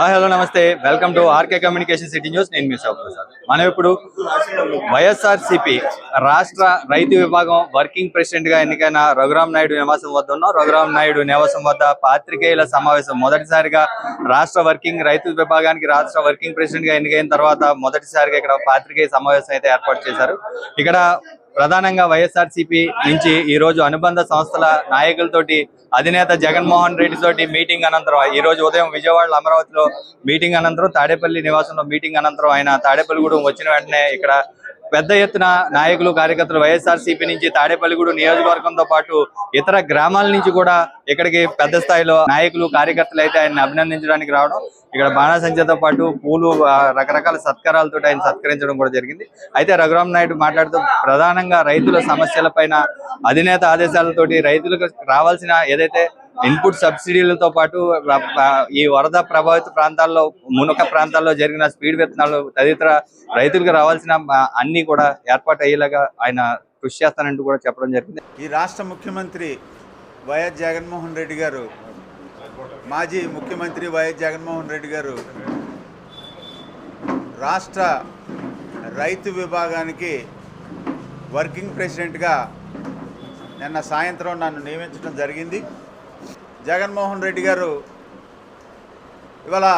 Hi hello నమస్తే. Welcome to RK communication city news నేను మీ ప్రసాద్. మనం ఇప్పుడు వైఎస్ఆర్ సిపి రాష్ట్ర రైతు విభాగం వర్కింగ్ ప్రెసిడెంట్గా ఎన్నికైన రఘురామ్ నాయుడు నివాసం వద్ద ఉన్నాం. రఘురామ్ నాయుడు నివాసం వద్ద పాత్రికేయుల సమావేశం మొదటిసారిగా రాష్ట్ర వర్కింగ్ రైతు విభాగానికి రాష్ట్ర వర్కింగ్ ప్రెసిడెంట్గా ఎన్నికైన తర్వాత మొదటిసారిగా ఇక్కడ పాత్రికేయ సమావేశం అయితే ఏర్పాటు చేశారు. ఇక్కడ ప్రధానంగా వైఎస్ఆర్ సిపి నుంచి ఈ రోజు అనుబంధ సంస్థల నాయకులతోటి అధినేత జగన్మోహన్ రెడ్డి తోటి మీటింగ్ అనంతరం ఈ రోజు ఉదయం విజయవాడ అమరావతిలో మీటింగ్ అనంతరం తాడేపల్లి నివాసంలో మీటింగ్ అనంతరం ఆయన తాడేపల్లిగూడెం వచ్చిన వెంటనే ఇక్కడ పెద్ద ఎత్తున నాయకులు కార్యకర్తలు వైఎస్ఆర్ సిపి నుంచి తాడేపల్లిగూడు నియోజకవర్గంతో పాటు ఇతర గ్రామాల నుంచి కూడా ఇక్కడికి పెద్ద స్థాయిలో నాయకులు కార్యకర్తలు అయితే ఆయన అభినందించడానికి రావడం ఇక్కడ బాణాసంచతో పాటు పూలు రకరకాల సత్కారాలతో ఆయన సత్కరించడం కూడా జరిగింది. అయితే రఘురామ్ నాయుడు మాట్లాడుతూ ప్రధానంగా రైతుల సమస్యల పైన అధినేత ఆదేశాలతోటి రైతులకు రావాల్సిన ఏదైతే ఇన్పుట్ సబ్సిడీలతో పాటు ఈ వరద ప్రభావిత ప్రాంతాల్లో మునక ప్రాంతాల్లో జరిగిన స్పీడ్ విత్తనాలు తదితర రైతులకు రావాల్సిన అన్ని కూడా ఏర్పాటు అయ్యేలాగా ఆయన కృషి చేస్తానంటూ కూడా చెప్పడం జరిగింది. ఈ రాష్ట్ర ముఖ్యమంత్రి వైఎస్ జగన్మోహన్ రెడ్డి గారు మాజీ ముఖ్యమంత్రి వైఎస్ జగన్మోహన్ రెడ్డి గారు రాష్ట్ర రైతు విభాగానికి వర్కింగ్ ప్రెసిడెంట్గా నిన్న సాయంత్రం నన్ను నియమించడం జరిగింది. జగన్మోహన్ రెడ్డి గారు ఇవాళ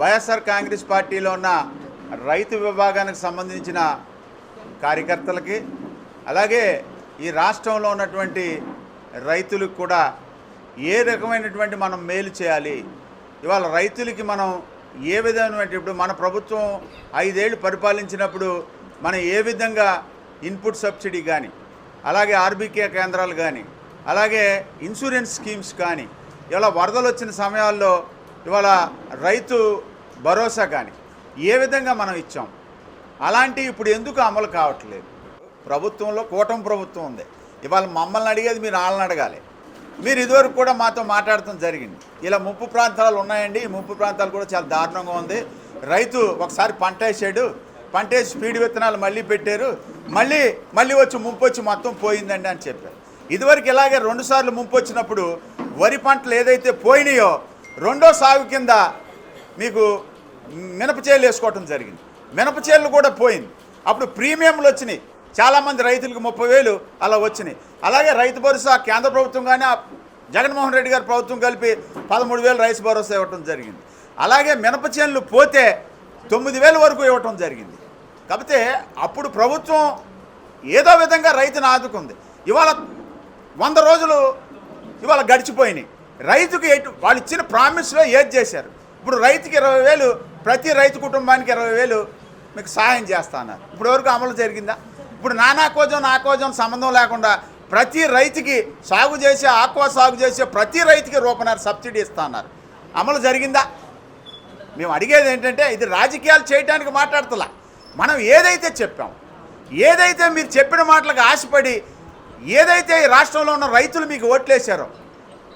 వైఎస్ఆర్ కాంగ్రెస్ పార్టీలో ఉన్న రైతు విభాగానికి సంబంధించిన కార్యకర్తలకి అలాగే ఈ రాష్ట్రంలో ఉన్నటువంటి రైతులకు కూడా ఏ రకమైనటువంటి మనం మేలు చేయాలి? ఇవాళ రైతులకి మనం ఏ విధమైనటువంటి ఇప్పుడు మన ప్రభుత్వం ఐదేళ్ళు పరిపాలించినప్పుడు మనం ఏ విధంగా ఇన్పుట్ సబ్సిడీ కానీ అలాగే ఆర్బీకే కేంద్రాలు కానీ అలాగే ఇన్సూరెన్స్ స్కీమ్స్ కానీ ఇవాళ వరదలు వచ్చిన సమయాల్లో ఇవాళ రైతు భరోసా కానీ ఏ విధంగా మనం ఇచ్చాం? అలాంటివి ఇప్పుడు ఎందుకు అమలు కావట్లేదు? ప్రభుత్వంలో కూటమి ప్రభుత్వం ఉంది. ఇవాళ మమ్మల్ని అడిగేది మీరు వాళ్ళని అడగాలి. మీరు ఇదివరకు కూడా మాతో మాట్లాడటం జరిగింది. ఇలా ముప్పు ప్రాంతాలు ఉన్నాయండి. ఈ ముప్పు ప్రాంతాలు కూడా చాలా దారుణంగా ఉంది. రైతు ఒకసారి పంట వేసాడు. పంట వేసి స్పీడ్ విత్తనాలు మళ్ళీ పెట్టారు. మళ్ళీ మళ్ళీ వచ్చి ముంపు వచ్చి మొత్తం పోయిందండి అని చెప్పారు. ఇదివరకు ఇలాగే రెండు సార్లు ముంపు వచ్చినప్పుడు వరి పంటలు ఏదైతే పోయినాయో రెండో సాగు కింద మీకు మినప చేలు వేసుకోవటం జరిగింది. మినప చేలు కూడా పోయింది. అప్పుడు ప్రీమియంలు వచ్చినాయి. చాలామంది రైతులకు ముప్పై వేలు అలా వచ్చినాయి. అలాగే రైతు భరోసా కేంద్ర ప్రభుత్వం కానీ జగన్మోహన్ రెడ్డి గారి ప్రభుత్వం కలిపి పదమూడు వేలు రైతు భరోసా ఇవ్వటం జరిగింది. అలాగే మినప చేనులు పోతే తొమ్మిది వేల వరకు ఇవ్వటం జరిగింది. కాకపోతే అప్పుడు ప్రభుత్వం ఏదో విధంగా రైతును ఆదుకుంది. ఇవాళ వంద రోజులు ఇవాళ గడిచిపోయినాయి. రైతుకు ఎటు వాళ్ళు ఇచ్చిన ప్రామిస్లో ఏది చేశారు? ఇప్పుడు రైతుకి ఇరవై వేలు ప్రతి రైతు కుటుంబానికి ఇరవై వేలు మీకు సహాయం చేస్తా అన్నారు. ఇప్పటివరకు వరకు అమలు జరిగిందా? ఇప్పుడు నానా కోజం నా కోజం సంబంధం లేకుండా ప్రతి రైతుకి సాగు చేసే ఆక్వా సాగు చేసే ప్రతి రైతుకి రూపన్నర సబ్సిడీ ఇస్తా అన్నారు. అమలు జరిగిందా? మేము అడిగేది ఏంటంటే ఇది రాజకీయాలు చేయడానికి మాట్లాడుతులా. మనం ఏదైతే చెప్పాం ఏదైతే మీరు చెప్పిన మాటలకు ఆశపడి ఏదైతే ఈ రాష్ట్రంలో ఉన్న రైతులు మీకు ఓట్లేశారో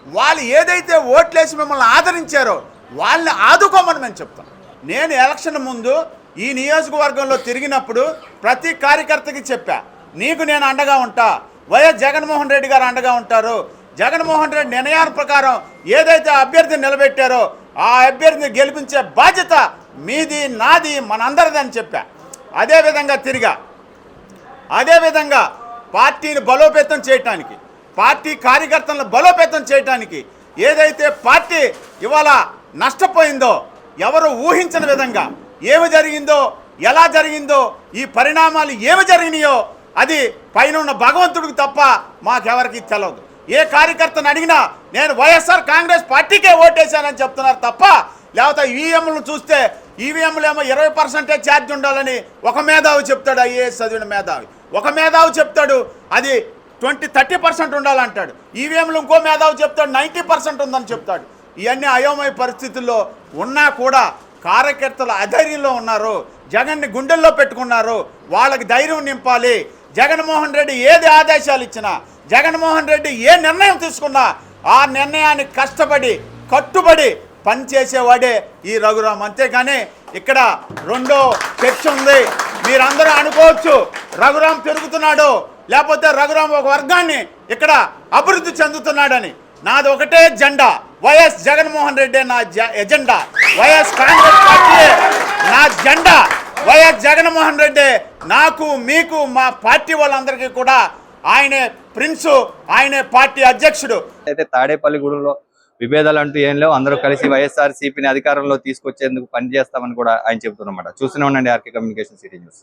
వాళ్ళు ఏదైతే ఓట్లేసి మిమ్మల్ని ఆదరించారో వాళ్ళని ఆదుకోమని మేము చెప్తాం. నేను ఎలక్షన్ ముందు ఈ నియోజకవర్గంలో తిరిగినప్పుడు ప్రతి కార్యకర్తకి చెప్పా నీకు నేను అండగా ఉంటా. వైఎస్ జగన్మోహన్ రెడ్డి గారు అండగా ఉంటారు. జగన్మోహన్ రెడ్డి నిర్ణయాల ప్రకారం ఏదైతే అభ్యర్థిని నిలబెట్టారో ఆ అభ్యర్థిని గెలిపించే బాధ్యత మీది నాది మనందరిది అని చెప్పా. అదేవిధంగా తిరిగా. అదేవిధంగా పార్టీని బలోపేతం చేయటానికి పార్టీ కార్యకర్తలను బలోపేతం చేయటానికి ఏదైతే పార్టీ ఇవాళ నష్టపోయిందో ఎవరు ఊహించని విధంగా ఏమి జరిగిందో ఎలా జరిగిందో ఈ పరిణామాలు ఏమి జరిగినాయో అది పైన ఉన్న భగవంతుడికి తప్ప మాకెవరికి తెలియదు ఏ కార్యకర్తను అడిగినా నేను వైఎస్ఆర్ కాంగ్రెస్ పార్టీకే ఓటేశానని చెప్తున్నారు తప్ప లేకపోతే ఈవీఎంలను చూస్తే ఈవీఎంలు ఏమో ఇరవై పర్సెంటే ఛార్జ్ ఉండాలని ఒక మేధావి చెప్తాడు ఐఏఎస్ చదివిన మేధావి. ఒక మేధావి చెప్తాడు అది ట్వంటీ థర్టీ పర్సెంట్ ఉండాలంటాడు. ఈవీఎంలు ఇంకో మేధావి చెప్తాడు నైంటీ పర్సెంట్ ఉందని చెప్తాడు. ఇవన్నీ అయోమయ పరిస్థితుల్లో ఉన్నా కూడా కార్యకర్తలు అధైర్యంలో ఉన్నారు. జగన్ని గుండెల్లో పెట్టుకున్నారు. వాళ్ళకి ధైర్యం నింపాలి. జగన్మోహన్ రెడ్డి ఏది ఆదేశాలు ఇచ్చినా జగన్మోహన్ రెడ్డి ఏ నిర్ణయం తీసుకున్నా ఆ నిర్ణయానికి కష్టపడి కట్టుబడి పనిచేసేవాడే ఈ రఘురామ్. అంతేగాని ఇక్కడ రెండో చర్చ ఉంది. మీరందరూ అనుకోవచ్చు రఘురామ్ పెరుగుతున్నాడు లేకపోతే రఘురామ్ ఒక వర్గాన్ని ఇక్కడ అభివృద్ధి చెందుతున్నాడని. నాది ఒకటే జెండా. వైఎస్ జగన్మోహన్ రెడ్డి నా జ- ఎజెండా. వైఎస్ కాంగ్రెస్ పార్టీ నా జెండా. వైఎస్ జగన్మోహన్ రెడ్డి నాకు మీకు మా పార్టీ వాళ్ళందరికీ కూడా ఆయనే ప్రిన్సు ఆయనే పార్టీ అధ్యక్షుడు. అయితే తాడేపల్లిగూడెంలో విభేదాలు అంటూ ఏం లేవు. అందరూ కలిసి వైఎస్ఆర్ సిపిని అధికారంలో తీసుకొచ్చేందుకు పనిచేస్తామని కూడా ఆయన చెబుతున్నమాట చూస్తూనే ఉండండి ఆర్కే కమ్యూనికేషన్ సిటీ న్యూస్.